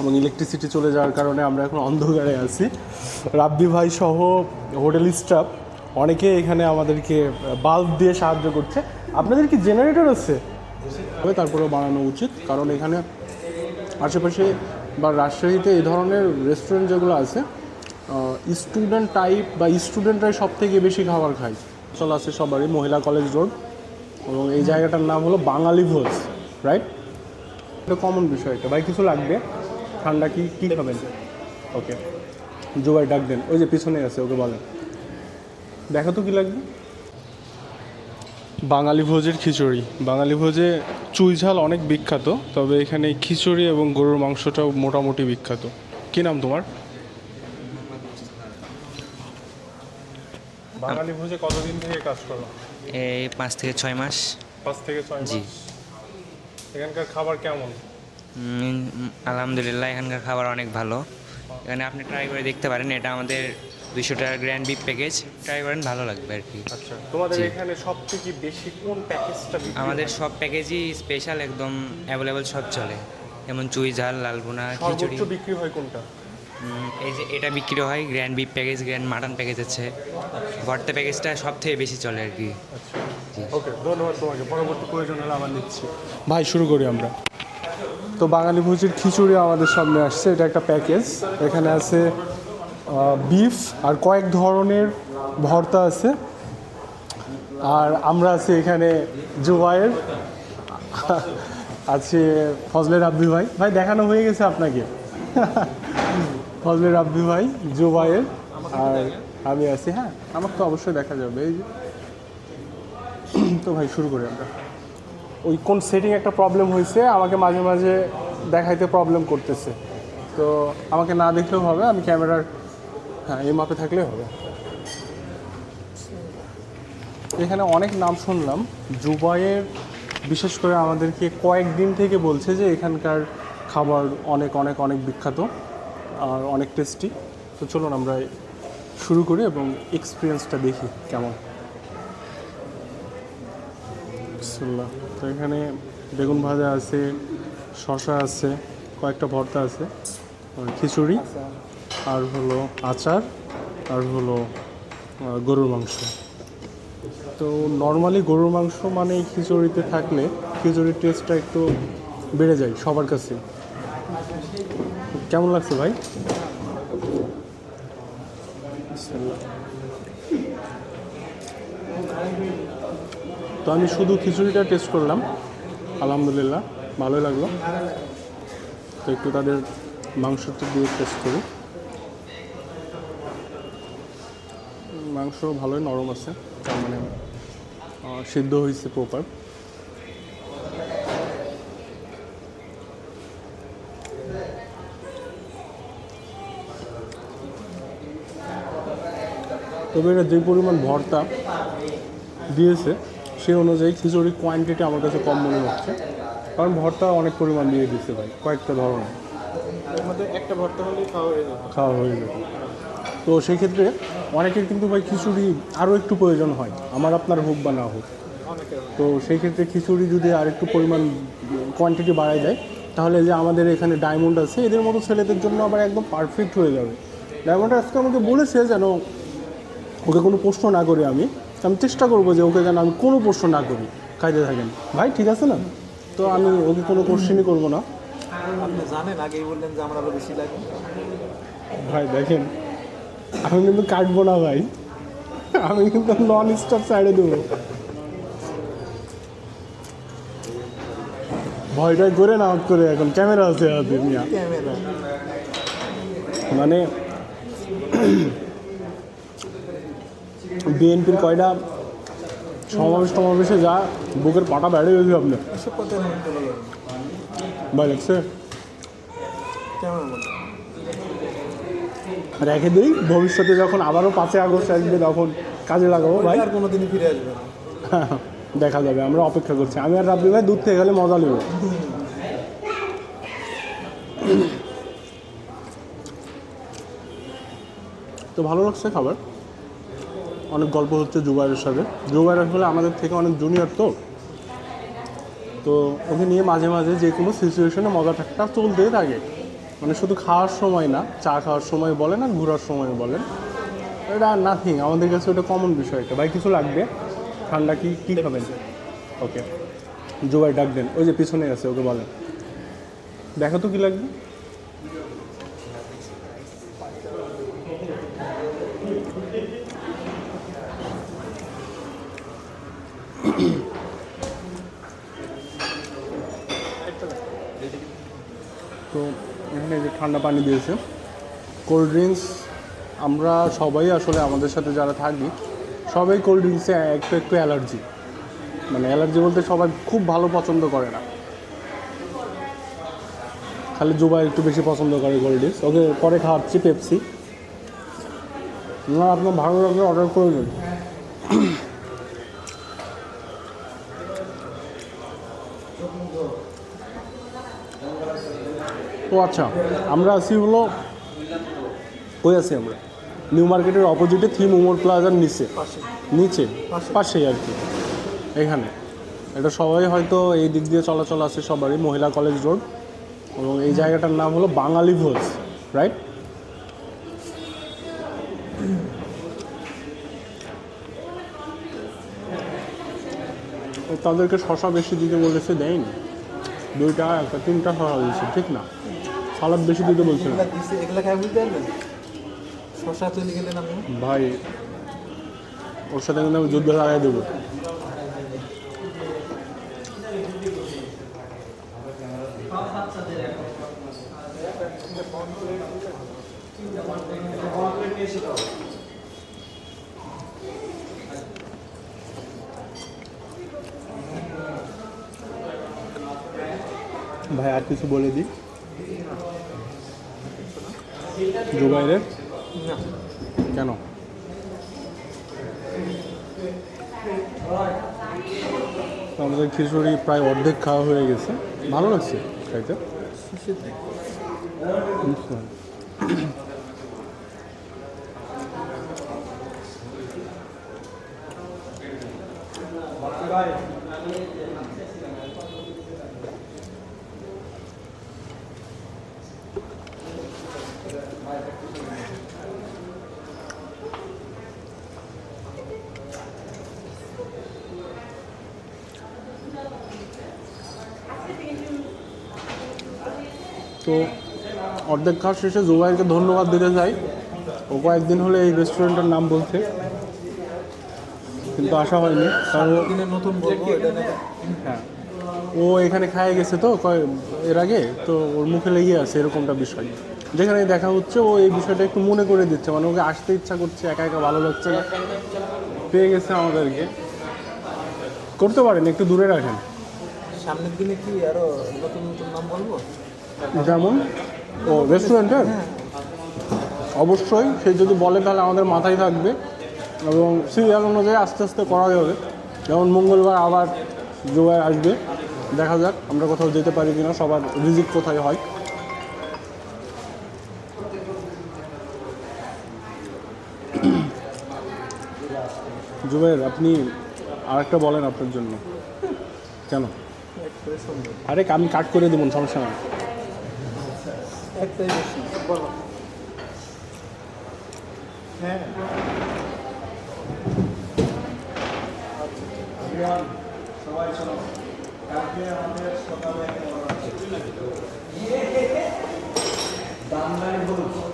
এবং ইলেকট্রিসিটি চলে যাওয়ার কারণে আমরা এখন অন্ধকারে আছি। রাব্বি ভাই সহ হোটেল স্টাফ অনেকে এখানে আমাদেরকে বাল্ব দিয়ে সাহায্য করছে। আপনাদের কি জেনারেটর আছে? তবে তারপরেও বানানো উচিত কারণ এখানে আশেপাশে বা রাজশাহীতে এই ধরনের রেস্টুরেন্ট যেগুলো আছে স্টুডেন্ট টাইপ বা স্টুডেন্টরাই সব থেকে বেশি খাবার খায়। চল আছে সবারই মহিলা কলেজ রোড এবং এই জায়গাটার নাম হলো বাঙালি ভোজ রাইট এটা কমন বিষয় এটা। ভাই কিছু লাগবে? ঠান্ডা কি কী খাবেন? ওকে জুবাই ডাক দেন। ওই যে পিছনে আছে ওকে বলেন। দেখো তো কী লাগবে। বাঙালি ভোজের খিচুড়ি। বাঙালি ভোজে চুই ঝাল অনেক বিখ্যাত তবে এখানে খিচুড়ি এবং গরুর মাংসটাও মোটামুটি বিখ্যাত। কী নাম তোমার? বাঙালি ভোজে কতদিন থেকে কাজ করো? এই পাঁচ থেকে ছয় মাস। পাঁচ থেকে ছয় মাস। এখানকার খাবার কেমন? আলহামদুলিল্লাহ এখানকার খাবার অনেক ভালো। এখানে আপনি ট্রাই করে দেখতে পারেন এটা আমাদের দুইশো টাকার গ্র্যান্ড বিপ প্যাকেজ ট্রাই করেন ভালো লাগবে আর কি। আচ্ছা তোমাদের এখানে সব থেকে বেশি কোন প্যাকেজটা আমাদের সব প্যাকেজই স্পেশাল একদম অ্যাভেলেবল সব চলে। যেমন চুই ঝাল লালবোনা খিচুড়ি। বিক্রি হয় কোনটা? এই যে এটা বিক্রি হয় grand beef package grand mutton package আছে। ভর্তা প্যাকেজটা সব থেকে বেশি চলে আর কি। ওকে ধন্যবাদ তোমাকে। পরবর্তী প্রয়োজন হলে আবার নিচ্ছি। ভাই শুরু করি আমরা। তো বাঙালি ভোজির খিচুড়ি আমাদের সামনে আসছে, এটা একটা প্যাকেজ এখানে আছে বিফ আর কয়েক ধরনের ভর্তা আছে। আর আমরা আছি এখানে জুবাইয়ের আছে ফজলে রাব্বি ভাই। ভাই, দেখানো হয়ে গেছে আপনাকে। ফজলে রাব্বি ভাই জুবাইয়ের আর আমি আছি হ্যাঁ আমার তো অবশ্যই দেখা যাবে। এই যে, তো ভাই, শুরু করি আমরা। ওই কোন সেটিং একটা প্রবলেম হয়েছে, আমাকে মাঝে মাঝে দেখাইতে প্রবলেম করতেছে। তো আমাকে না দেখলেও হবে, আমি ক্যামেরার হ্যাঁ এই মাপে থাকলেই হবে। এখানে অনেক নাম শুনলাম। জুবাইয়ের, বিশেষ করে আমাদেরকে কয়েকদিন থেকে বলছে যে এখানকার খাবার অনেক অনেক অনেক বিখ্যাত আর অনেক টেস্টি তো চলুন আমরা শুরু করি এবং এক্সপিরিয়েন্সটা দেখি কেমন। বিসমিল্লাহ তো এখানে বেগুন ভাজা আছে শশা আছে, কয়েকটা ভর্তা আছে খিচুড়ি, আর হলো আচার, আর হলো গরুর মাংস। তো নর্মালি গরুর মাংস মানে খিচুড়িতে থাকলে খিচুড়ির টেস্টটা একটু বেড়ে যায় সবার কাছে। কেমন লাগছে ভাই? তো আমি শুধু খিচুড়িটা টেস্ট করলাম। আলহামদুলিল্লাহ, ভালোই লাগল। তো একটু তাদের মাংসটা দিয়ে টেস্ট করি। মাংস ভালোই নরম আছে, তার মানে সিদ্ধ হয়েছে প্রপার তবে এটা যে পরিমাণ ভর্তা দিয়েছে সেই অনুযায়ী খিচুড়ির কোয়ান্টিটি আমার কাছে কম মনে হচ্ছে। কারণ ভর্তা অনেক পরিমাণ দিয়ে দিচ্ছে ভাই কয়েকটা ধরনের। একটা ভর্তা হলেই খাওয়া হয়ে যাবে। খাওয়া হয়ে যাবে। তো সেই ক্ষেত্রে অনেকের কিন্তু ভাই খিচুড়ি আরও একটু প্রয়োজন হয় আমার আপনার হোক বা না হোক। তো সেই ক্ষেত্রে খিচুড়ি যদি আর একটু পরিমাণ কোয়ান্টিটি বাড়ায় যায় তাহলে যে আমাদের এখানে ডায়মন্ড আছে এদের মতো ছেলেদের জন্য আবার একদম পারফেক্ট হয়ে যাবে। ডায়মন্ড আজকে আমাকে বলেছে যেন ওকে কোনো প্রশ্ন না করে আমি আমি চেষ্টা করব যে ওকে যেন আমি কোনো প্রশ্ন না করি। খাইতে থাকেন। ভাই ঠিক আছে না? তো আমি ওকে কোনো কোশ্চেনই করব না। আপনি জানেন আগেই বললেন যে আমার আরও বেশি লাগে। ভাই দেখেন আমি কিন্তু কাটবো না ভাই। আমি কিন্তু নন স্টপ সাইডে দেবো। ভয়টা করে না আউট করে। এখন ক্যামেরা আছে হাতে মিয়া। ক্যামেরা। মানে বিএনপির কয়টা সমাবেশ টমাবেশে যা বুকের পাটা বেড়ে গেছে আপনি ভাই লাগছে রেখে দিই ভবিষ্যতে যখন আবারও পাঁচই আগস্ট আসবে তখন কাজে লাগাবো ভাই। আর কোনোদিনই ফিরে আসবে দেখা যাবে আমরা অপেক্ষা করছি। আমি আর রাব্বি ভাই দূর থেকে গেলে মজা নেব। তো ভালো লাগছে খাবার? অনেক গল্প হচ্ছে জুবাইরের সাথে জুবাইর আসলে আমাদের থেকে অনেক জুনিয়র তো। তো ওকে নিয়ে মাঝে মাঝে যে কোনো সিচুয়েশনে মজা ঠাট্টা চলতেই থাকে। মানে শুধু খাওয়ার সময় না, চা খাওয়ার সময় বলেন আর ঘোরার সময় বলেন, এটা নাথিং আমাদের কাছে ওটা কমন বিষয় একটা। ভাই, কিছু লাগবে? ঠান্ডা কি, কী খাবেন? ওকে জুবাই ডাক দেন। ওই যে পিছনে আছে, ওকে বলেন। দেখো তো কী লাগবে তো এখানে যে ঠান্ডা পানি দিয়েছে। কোল্ড ড্রিঙ্কস আমরা সবাই আসলে আমাদের সাথে যারা থাকি, সবাই কোল্ড ড্রিঙ্কসে একটু একটু অ্যালার্জি মানে অ্যালার্জি বলতে সবাই খুব ভালো পছন্দ করে না। খালি জুবাই একটু বেশি পছন্দ করে কোল্ড ড্রিঙ্কস ওকে, পরে খাওয়াচ্ছি পেপসি না, আপনার ভালো লাগলে অর্ডার করে দিন ও আচ্ছা আমরা আছি হলো কই আছি আমরা। নিউ মার্কেটের অপোজিটে থিম উমর প্লাজার নিচে। নিচে? পাশেই আর কি। এখানে। এটা সবাই হয়তো এই দিক দিয়ে চলাচল আছে সবারই মহিলা কলেজ রোড এবং এই জায়গাটার নাম হলো বাঙালি ভোজ রাইট তাদেরকে শশা বেশি দিতে বলেছে দেয়নি। দুইটা একটা তিনটা শশা দিয়েছে ঠিক না? সালাদ বেশি দিতে বলছিল এগুলা দিছে এগুলা খাই বুঝতে পারলেন শশা চলে গেলেন আপনি? ভাই ওর সাথে কিন্তু আমি যুদ্ধ লাগাই দেবো। ভাই আর কিছু বলে দিই? জুবাইরের না। কেন? আমাদের খিচুড়ি প্রায় অর্ধেক খাওয়া হয়ে গেছে। ভালো লাগছে খাইতে? তো অর্ধেক খাওয়া শেষে জুবাইরকে ধন্যবাদ দিতে চাই। ও কয়েকদিন হলে এই রেস্টুরেন্টের নাম বলছে। কিন্তু আসা হয়নি। কারণ নতুন হ্যাঁ। ও এখানে খায় গেছে তো কয়- এর আগে তো ওর মুখে লেগে আছে এরকমটা বিষয়। যেখানে দেখা হচ্ছে ও এই বিষয়টা একটু মনে করে দিচ্ছে। মানে ওকে আসতে ইচ্ছা করছে একা একা ভালো লাগছে না। পেয়ে গেছে আমাদেরকে। করতে পারেন একটু দূরে রাখেন। সামনের দিনে কি আরও নতুন নতুন নাম বলব? যেমন ও রেস্টুরেন্টের অবশ্যই, সে যদি বলে তাহলে আমাদের মাথায় থাকবে। এবং সিরিয়াল অনুযায়ী আস্তে আস্তে করা যাবে। যেমন মঙ্গলবার আবার জোগায় আসবে। দেখা যাক, আমরা কোথাও যেতে পারি কিনা, সবার রিজিক কোথায় হয়। জুবের আপনি আরেকটা বলেন আপনার জন্য। কেন? আরে, আমি কাট করে দেবো, সমস্যা নাই। একটাই বলো। হ্যাঁ।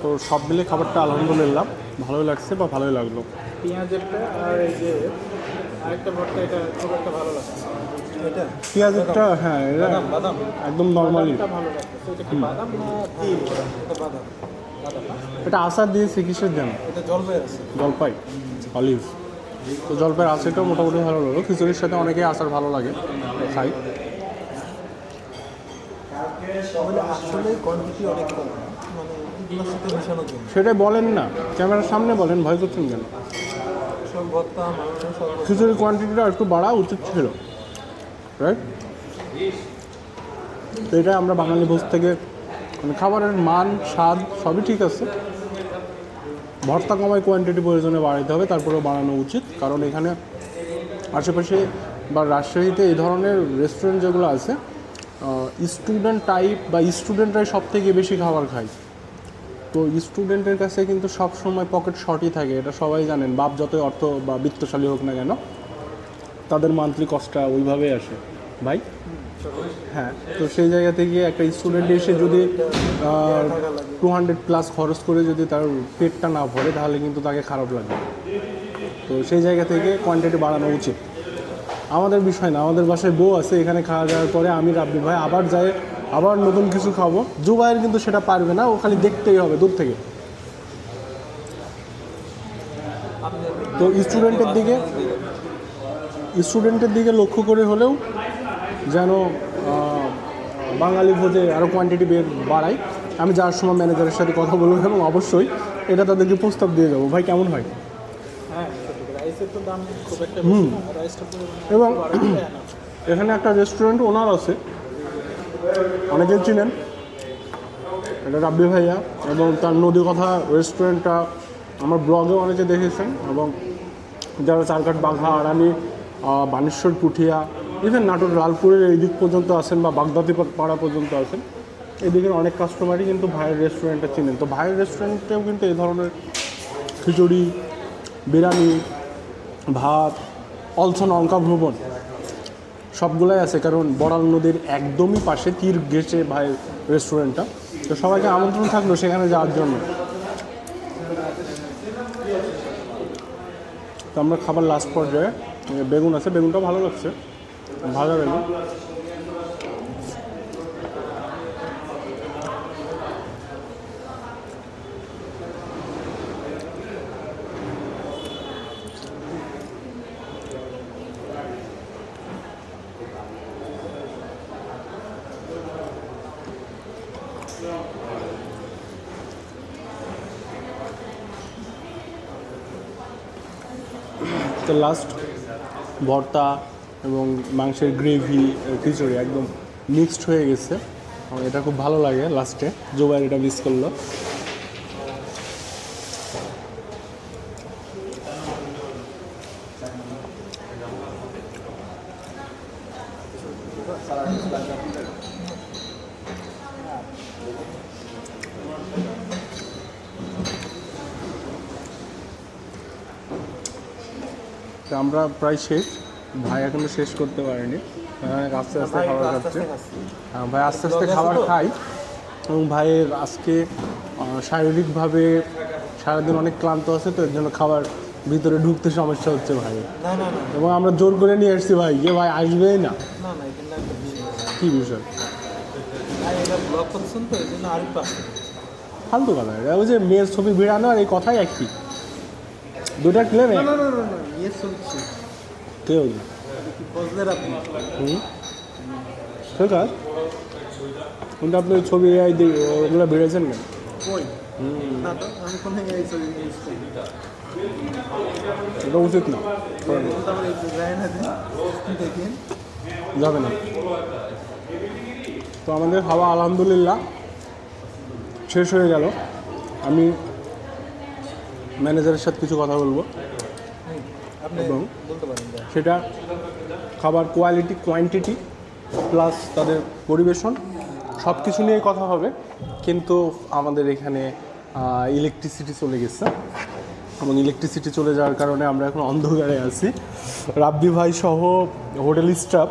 তো সব মিলে খাবারটা আলহামদুলিল্লাহ ভালোই লাগছে বা ভালোই লাগল। পেঁয়াজেরটা আর এই যে আরেকটা ভর্তা এটা খুব একটা ভালো লাগছে পেঁয়াজেরটা হ্যাঁ এটা বাদাম একদম নর্মালি এটা বাদাম বাদাম। আচার দিয়েছে কিসের জন্য জলপাই অলিভ তো জলপাইয়ের আচারটাও মোটামুটি ভালো লাগল খিচুড়ির সাথে অনেকেই আচার ভালো লাগে খাই মানে সেটাই বলেন না। ক্যামেরার সামনে বলেন ভয় করছেন কেন? খিচুড়ির কোয়ান্টিটিটা একটু বাড়া উচিত ছিল। রাইট তো এটা আমরা বাঙালি ভোজ থেকে মানে খাবারের মান, স্বাদ সবই ঠিক আছে। ভর্তা কমায় কোয়ান্টিটি প্রয়োজনে বাড়াইতে হবে, তারপরেও বাড়ানো উচিত। কারণ এখানে আশেপাশে বা রাজশাহীতে এই ধরনের রেস্টুরেন্ট যেগুলো আছে স্টুডেন্ট টাইপ বা স্টুডেন্টরাই সব থেকে বেশি খাবার খায়। তো স্টুডেন্টের কাছে কিন্তু সব সময় পকেট শর্টই থাকে, এটা সবাই জানেন। বাপ যতই অর্থ বা বিত্তশালী হোক না কেন তাদের মান্থলি কস্টটা ওইভাবেই আসে। ভাই? হ্যাঁ তো সেই জায়গা থেকে একটা স্টুডেন্ট এসে যদি টু হান্ড্রেড প্লাস খরচ করে যদি তার পেটটা না ভরে, তাহলে কিন্তু তাকে খারাপ লাগবে তো সেই জায়গা থেকে কোয়ান্টিটি বাড়ানো উচিত। আমাদের বিষয় না, আমাদের বাসায় বউ আছে, এখানে খাওয়া দাওয়ার পরে আমি রাব্বি ভাই, আবার যাই, আবার নতুন কিছু খাব। জুবাইয়ের কিন্তু সেটা পারবে না, ও খালি দেখতেই হবে দূর থেকে। তো স্টুডেন্টের দিকে স্টুডেন্টের দিকে লক্ষ্য করে হলেও যেন বাঙালি ভোজে আরও কোয়ান্টিটি বের বাড়াই। আমি যাওয়ার সময় ম্যানেজারের সাথে কথা বলব এবং অবশ্যই এটা তাদেরকে প্রস্তাব দিয়ে যাব ভাই কেমন হয়? হ্যাঁ পুরো এবং। এখানে একটা রেস্টুরেন্ট ওনার আছে। অনেকেই চিনেন। এটা রাব্বি ভাইয়া এবং তার নদী কথা রেস্টুরেন্টটা আমার ব্লগে অনেকে দেখেছেন এবং যারা চারকাট বাঘা আরানি আহ, বানেশ্বর, পুঠিয়া ইভেন নাটোর, লালপুরের এই দিক পর্যন্ত আসেন বা বাগদাদি পাড়া পর্যন্ত আছেন এদিকের অনেক কাস্টমারই কিন্তু ভাইয়ের রেস্টুরেন্টটা চিনেন। তো ভাইয়ের রেস্টুরেন্টেও কিন্তু এই ধরনের খিচুড়ি, বিরিয়ানি, ভাত অলসো নৌকা ভ্রমণ সবগুলাই আছে। কারণ বড়াল নদীর একদমই পাশে তীর গেছে ভাই রেস্টুরেন্টটা তো সবাইকে আমন্ত্রণ থাকল সেখানে যাওয়ার জন্য। তো আমরা খাবার লাস্ট পর্যায়ে বেগুন আছে বেগুনটা ভালো লাগছে। ভাজা বেগুন। তো লাস্ট ভর্তা এবং মাংসের গ্রেভি খিচুড়ি একদম মিক্সড হয়ে গেছে। এটা খুব ভালো লাগে লাস্টে জোবাইর এটা মিস করল তো আমরা প্রায় শেষ। ভাই এখনও শেষ করতে পারেনি। অনেক আস্তে আস্তে খাবার খাচ্ছে। হ্যাঁ, ভাই আস্তে আস্তে খাবার খাই। এবং ভাইয়ের আজকে শারীরিকভাবে সারাদিন অনেক ক্লান্ত আছে তো এর জন্য খাবার ভিতরে ঢুকতে সমস্যা হচ্ছে ভাই। এবং আমরা জোর করে নিয়ে এসেছি ভাই যে ভাই আসবেই না। কী বিষয়। ফালতু কথা এটা ওই যে মেয়ের ছবি ভিড়ানো আর এই কথাই একই। দুটা ক্লেম না না না না না চলছে কেউ এটা কি বুঝলেন আপনি হুম? ঠিক আছে কিন্তু আপনি ওই ছবি এআই দিয়ে ওগুলো বেড়েছেন কোনো। এটা উচিত না। যাবে না। তো আমাদের খাওয়া আলহামদুলিল্লাহ শেষ হয়ে গেল। আমি ম্যানেজারের সাথে কিছু কথা বলব। এবং। সেটা খাবার কোয়ালিটি কোয়ান্টিটি প্লাস তাদের পরিবেশন সব কিছু নিয়ে কথা হবে। কিন্তু আমাদের এখানে ইলেকট্রিসিটি চলে গেছে। এবং ইলেকট্রিসিটি চলে যাওয়ার কারণে আমরা এখন অন্ধকারে আছি। রাব্বি ভাই সহ হোটেল স্টাফ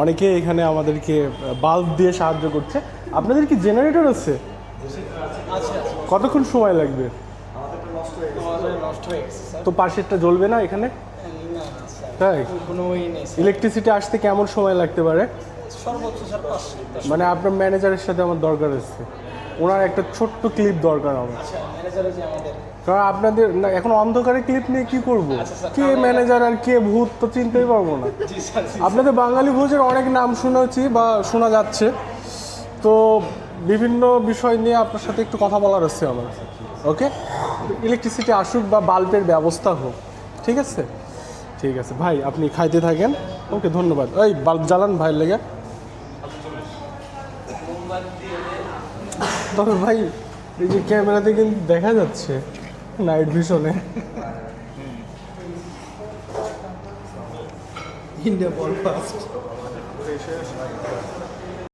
অনেকে এখানে আমাদেরকে বাল্ব দিয়ে সাহায্য করছে। আপনাদের কি জেনারেটর আছে? কতক্ষণ সময় লাগবে? তো পাশেরটা জ্বলবে না এখানে? তাই? কোনো ওই নেই ইলেকট্রিসিটি আসতে কেমন সময় লাগতে পারে? সর্বোচ্চ স্যার পাঁচশো মানে আপনার ম্যানেজারের সাথে আমার দরকার আছে। ওনার একটা ছোট্ট ক্লিপ দরকার আমার। আচ্ছা কারণ আপনাদের না এখন অন্ধকারে ক্লিপ নিয়ে কি করব? কে ম্যানেজার আর কে ভূত তো চিনতেই পারব না। আপনাদের বাঙালি ভোজের অনেক নাম শুনেছি বা শোনা যাচ্ছে। তো বিভিন্ন বিষয় নিয়ে আপনার সাথে একটু কথা বলার আছে আমার। ওকে ইলেকট্রিসিটি আসুক বা বাল্বের ব্যবস্থা হোক। ঠিক আছে? ঠিক আছে। ভাই, আপনি খাইতে থাকেন। ওকে, ধন্যবাদ। ওই বাল্ব জ্বালান ভাইয়ের লেগে। তবে ভাই, এই যে ক্যামেরাতে কিন্তু দেখা যাচ্ছে নাইট ভিশনে। India ball fast